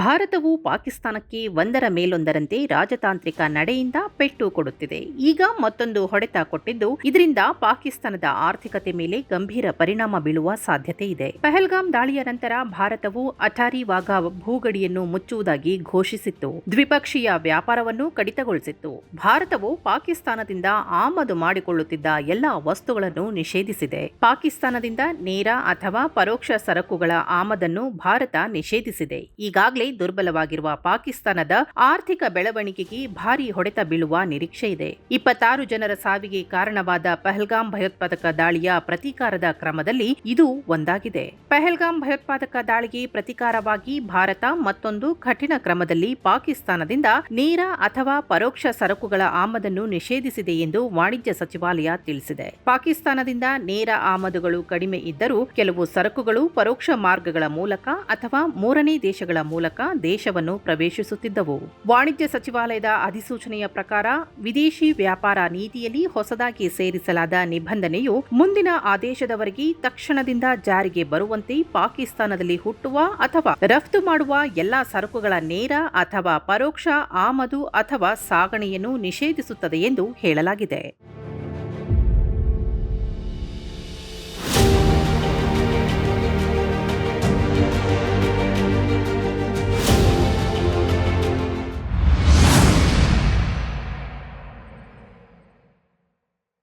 ಭಾರತವು ಪಾಕಿಸ್ತಾನಕ್ಕೆ ಒಂದರ ಮೇಲೊಂದರಂತೆ ರಾಜತಾಂತ್ರಿಕ ನಡೆಯಿಂದ ಪೆಟ್ಟು ಕೊಡುತ್ತಿದೆ. ಈಗ ಮತ್ತೊಂದು ಹೊಡೆತ ಕೊಟ್ಟಿದ್ದು, ಇದರಿಂದ ಪಾಕಿಸ್ತಾನದ ಆರ್ಥಿಕತೆ ಮೇಲೆ ಗಂಭೀರ ಪರಿಣಾಮ ಬೀಳುವ ಸಾಧ್ಯತೆ ಇದೆ. ಪಹಲ್ಗಾಮ್ ದಾಳಿಯ ನಂತರ ಭಾರತವು ಅಟಾರಿ ವಾಘಾ ಭೂಗಡಿಯನ್ನು ಮುಚ್ಚುವುದಾಗಿ ಘೋಷಿಸಿತ್ತು. ದ್ವಿಪಕ್ಷೀಯ ವ್ಯಾಪಾರವನ್ನು ಕಡಿತಗೊಳಿಸಿತ್ತು. ಭಾರತವು ಪಾಕಿಸ್ತಾನದಿಂದ ಆಮದು ಮಾಡಿಕೊಳ್ಳುತ್ತಿದ್ದ ಎಲ್ಲಾ ವಸ್ತುಗಳನ್ನು ನಿಷೇಧಿಸಿದೆ. ಪಾಕಿಸ್ತಾನದಿಂದ ನೇರ ಅಥವಾ ಪರೋಕ್ಷ ಸರಕುಗಳ ಆಮದನ್ನು ಭಾರತ ನಿಷೇಧಿಸಿದೆ. ಈಗಾಗಲೇ ದುರ್ಬಲವಾಗಿರುವ ಪಾಕಿಸ್ತಾನದ ಆರ್ಥಿಕ ಬೆಳವಣಿಗೆಗೆ ಭಾರೀ ಹೊಡೆತ ಬೀಳುವ ನಿರೀಕ್ಷೆ ಇದೆ. ಇಪ್ಪತ್ತಾರು ಜನರ ಸಾವಿಗೆ ಕಾರಣವಾದ ಪಹಲ್ಗಾಮ್ ಭಯೋತ್ಪಾದಕ ದಾಳಿಯ ಪ್ರತೀಕಾರದ ಕ್ರಮದಲ್ಲಿ ಇದು ಒಂದಾಗಿದೆ. ಪಹಲ್ಗಾಮ್ ಭಯೋತ್ಪಾದಕ ದಾಳಿಗೆ ಪ್ರತೀಕಾರವಾಗಿ ಭಾರತ ಮತ್ತೊಂದು ಕಠಿಣ ಕ್ರಮದಲ್ಲಿ ಪಾಕಿಸ್ತಾನದಿಂದ ನೇರ ಅಥವಾ ಪರೋಕ್ಷ ಸರಕುಗಳ ಆಮದನ್ನು ನಿಷೇಧಿಸಿದೆ ಎಂದು ವಾಣಿಜ್ಯ ಸಚಿವಾಲಯ ತಿಳಿಸಿದೆ. ಪಾಕಿಸ್ತಾನದಿಂದ ನೇರ ಆಮದುಗಳು ಕಡಿಮೆ ಇದ್ದರೂ ಕೆಲವು ಸರಕುಗಳು ಪರೋಕ್ಷ ಮಾರ್ಗಗಳ ಮೂಲಕ ಅಥವಾ ಮೂರನೇ ದೇಶಗಳ ಮೂಲಕ ದೇಶವನ್ನು ಪ್ರವೇಶಿಸುತ್ತಿದ್ದವು. ವಾಣಿಜ್ಯ ಸಚಿವಾಲಯದ ಅಧಿಸೂಚನೆಯ ಪ್ರಕಾರ ವಿದೇಶಿ ವ್ಯಾಪಾರ ನೀತಿಯಲ್ಲಿ ಹೊಸದಾಗಿ ಸೇರಿಸಲಾದ ನಿಬಂಧನೆಯು ಮುಂದಿನ ಆದೇಶದವರೆಗೆ ತಕ್ಷಣದಿಂದ ಜಾರಿಗೆ ಬರುವಂತೆ ಪಾಕಿಸ್ತಾನದಲ್ಲಿ ಹುಟ್ಟುವ ಅಥವಾ ರಫ್ತು ಮಾಡುವ ಎಲ್ಲಾ ಸರಕುಗಳ ನೇರ ಅಥವಾ ಪರೋಕ್ಷ ಆಮದು ಅಥವಾ ಸಾಗಣೆಯನ್ನು ನಿಷೇಧಿಸುತ್ತದೆ ಎಂದು ಹೇಳಲಾಗಿದೆ.